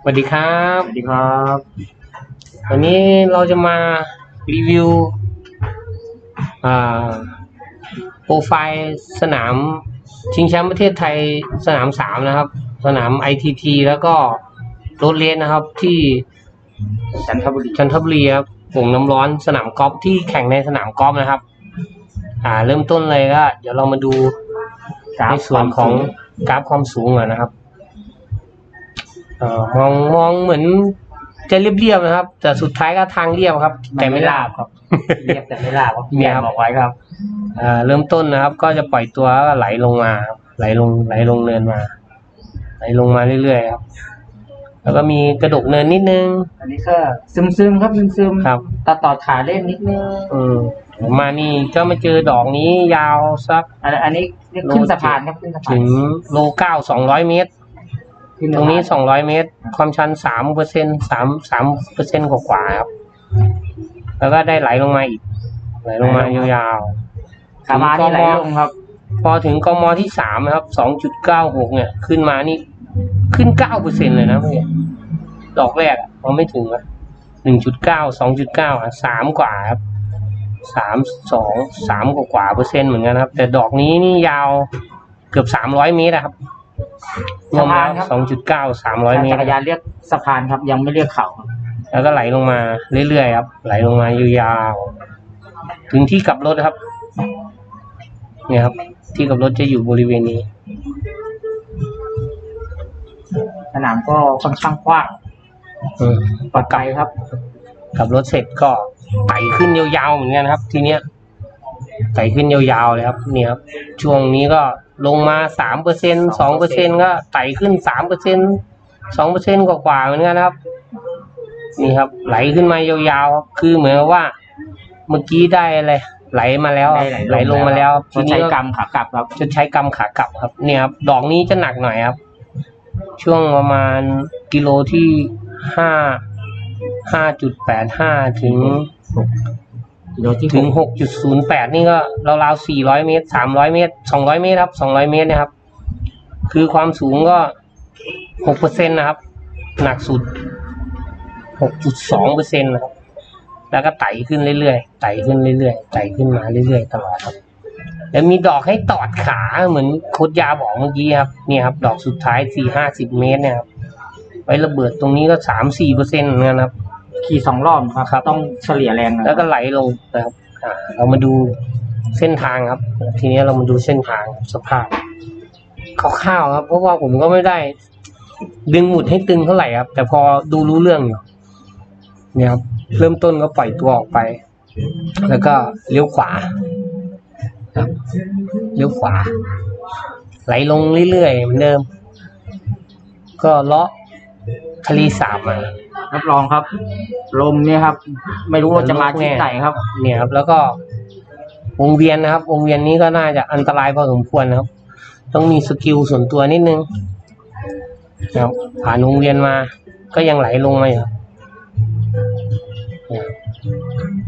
สวัสดีครับ สวัสดีครับ วันนี้เราจะมารีวิวอ่าโปรไฟล์สนามชิงแชมป์ประเทศไทยสนามสามนะครับ สนาม ITT แล้วก็รถเลนนะครับที่จันทบุรีจันทบุรีครับวงน้ำร้อนสนามกอล์ฟที่แข่งในสนามกอล์ฟนะครับ อ่า เริ่มต้นเลยก็เดี๋ยวเรามาดูในส่วนของกราฟความสูงก่อนนะครับ เอ่อมองมองเหมือนจะเรียบๆนะครับ แต่สุดท้ายก็ทางเรียบครับ แต่ไม่ราบครับ เรียบแต่ไม่ลาบครับเนี่ยครับบอกไว้ครับอ่าเริ่มต้นนะครับ ก็จะปล่อยตัวแล้วก็ไหลลงมาครับไหลลงไหลลงเนินมา ไหลลงมาเรื่อยๆครับ แล้วก็มีกระดกเนินนิดนึง อันนี้ก็ซึมซึมๆครับซึมซึมๆครับ ตัดต่อขาเล่นนิดนึงอืมมานี่ก็มาเจอดอกนี้ยาวสัก อันอันนี้นี่ขึ้นสะพานครับขึ้นสะพานถึงโลเก้าสองร้อยเมตร ขึ้ตรงนี้สะพาสองร้อยเมตร ความชันสามเปอร์เซ็นสามสามเปอร์เซ็นกว่าๆครับ แล้วก็ได้ไหลลงมาอีก ไหลลงมายาวขามานี่ไหลลงครับๆพอถึงกมที่สามนะครับสองจุดเก้าหกเนี่ย ขึ้นมานี่ขึ้นเก้าเปอร์เซ็นเลยนะเมื่อกี้ดอกแรกอะมันไม่ถึงอะหนึ่งจุดเก้าสองจุดเก้าอะสามกว่าครับสามสองสามกว่าๆเปอร์เซ็นต์เหมือนกันครับ แต่ดอกนี้นี่ยาวเกือบสามร้อยเมตรอะครับ รวมแล้วสะพานครับ สองจุดเก้าสามร้อยเมตจัรกรยานเรียกสะพานครับ ยังไม่เรียกเขาครับแล้วก็ไหลลงมาเรื่อยๆครับ ไหลลงมายาวๆถึงที่กลับรถครับ เนี่ยครับ ที่กลับรถจะอยู่บริเวณนี้ สนามก็ค่อนข้างกว้างอืม ปลอดภัยครับกลับรถเสร็จก็ไต่ขึ้นยาวๆเหมือนกันครับ ทีเนี้ยไต่ขึ้นยาวๆเลยครับ เนี่ยครับ ช่วงนี้ก็ ลงมาสามเปอร์เซ็นสองเปอร์เซ็นก็ไต่ขึ้นสามเปอร์เซ็นสองเปอร์เซ็นกว่าๆเหมือนกันครับ นี่ครับ ไหลขึ้นมายาวๆครับคือเหมือนกับว่า เมื่อกี้ได้อะไรไหลมาแล้วได้ไหลลงมาแล้วชดใช้ก็กรรมขากลับครับจะใช้กรรมขากลับครับ เนี่ยครับดอกนี้จะหนักหน่อยครับ ช่วงประมาณกิโลที่ห้าห้าจุดแปดห้าถึง กิโลที่ถึงหกจุดศูนย์แปดนี่ก็ราวๆสี่ร้อยเมตรสามร้อยเมตรสองร้อยเมตรครับสองร้อยเมตรนะครับ คือความสูงก็หกเปอร์เซ็นต์นะครับ หนักสุดหกจุดสองเปอร์เซ็นต์นะครับ แล้วก็ไต่ขึ้นเรื่อยๆ ไต่ขึ้นเรื่อยๆ ไต่ขึ้นมาเรื่อยๆ ตลอดครับ แล้วมีดอกให้ตอดขาเหมือนโคดยาบอกเมื่อกี้ครับ เนี่ยครับ ดอกสุดท้ายสี่ห้าสิบเมตรเนี่ยครับ ไว้ระเบิดตรงนี้ก็สามสี่เปอร์เซ็นต์เหมือนกันครับ ขี่สองรอบครับครับ ต้องเฉลี่ยแรงนะแล้วก็ไหลลงนะครับอ่าเรามาดูเส้นทางครับ ทีนี้เรามาดูเส้นทางสภาพคร่าวๆครับ เพราะว่าผมก็ไม่ได้ ดึงหมุดให้ตึงเท่าไหร่ครับ แต่พอดูรู้เรื่องอยู่เนี่ยครับเริ่มต้นก็ปล่อยตัวออกไป แล้วก็เลี้ยวขวาครับเลี้ยวขวา ไหลลงเรื่อยๆเหมือนเดิม ก็เลาะทะเลสาบมา รับรองครับ ลมเนี่ยครับ ไม่รู้ว่าจะมาที่ไหนครับ เนี่ยครับ แล้วก็วงเวียนนะครับ วงเวียนนี้ก็น่าจะอันตรายพอสมควรนะครับ ต้องมีสกิลส่วนตัวนิดนึงนะครับ ผ่านวงเวียนมา ก็ยังไหลลงมาอยู่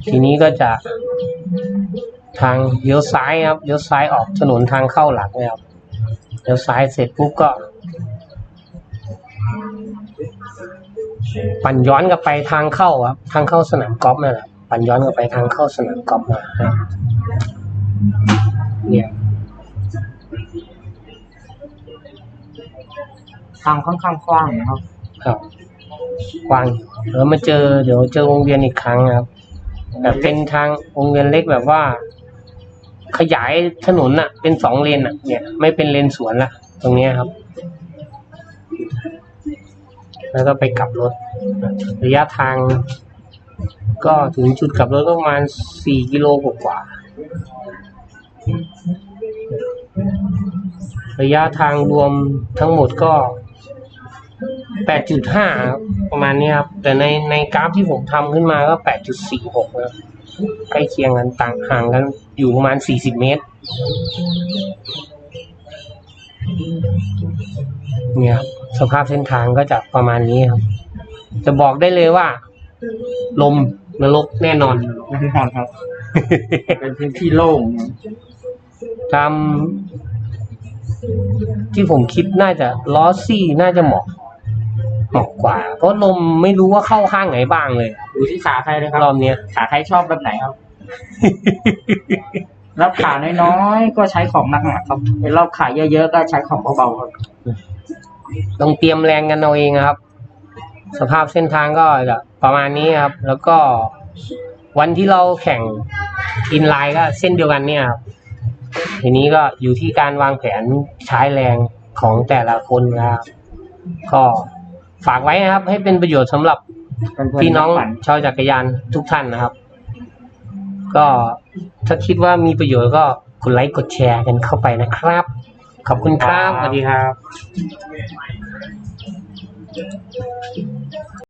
ทีนี้ก็จะ ทางเลี้ยวซ้ายครับเลี้ยวซ้ายออกถนนทางเข้าหลักนะครับเลี้ยวซ้ายเสร็จปุ๊บก็ ปั่นย้อนกลับไปทางเข้าครับทางเข้าสนามกอล์ฟนั่นแหละปั่นย้อนกลับไปทางเข้าสนามกอล์ฟมาครับเนี่ยทางค่อนข้างกว้างนะครับครับกว้างแล้วมาเจอเดี๋ยวเจอวงเวียนอีกครั้งครับแบบเป็นทางวงเวียนเล็กแบบว่า ขยายถนนอะเป็นสองเลนอะเนี่ย ไม่เป็นเลนสวนละตรงเนี้ยครับ แล้วก็ไปกลับรถ ระยะทาง ก็ถึงจุดกลับรถก็ประมาณสี่กิโลกว่าๆระยะทางรวมทั้งหมดก็แปดจุดห้าประมาณนี้ครับ แต่ในในกราฟที่ผมทำขึ้นมาก็แปดจุดสี่หกนะใกล้เคียงกันต่างห่างกันอยู่ประมาณสี่สิบเมตร เนี่ยครับสภาพเส้นทางก็จะประมาณนี้ครับ จะบอกได้เลยว่า ลมนรกแน่นอนแน่นอนครับ เป็นพื้นที่โล่งตามที่ผมคิดน่าจะล้อซี่น่าจะเหมาะเหมาะกว่า เพราะลมไม่รู้ว่าเข้าข้างไหนบ้างเลยอยู่ที่ขาใครเลยครับรอบเนี้ยขาใครชอบแบบไหนครับ รับขาน้อยๆก็ใช้ของหนักๆครับเป็นรอบขาเยอะๆก็ใช้ของเบาๆครับต้องเตรียมแรงกันเอาเองนะครับ สภาพเส้นทางก็จะประมาณนี้ครับ แล้วก็วันที่เราแข่งอินไลน์ก็เส้นเดียวกันเนี่ยครับทีนี้ก็อยู่ที่การวางแผนใช้แรงของแต่ละคนนะครับ ก็ฝากไว้นะครับ ให้เป็นประโยชน์สำหรับเพื่ๆพี่น้องฝันชาวจักรยานทุกท่านนะครับ ก็ถ้าคิดว่ามีประโยชน์ก็กดไลค์กดแชร์กันเข้าไปนะครับ ขอบคุณครับสวัสดีครับ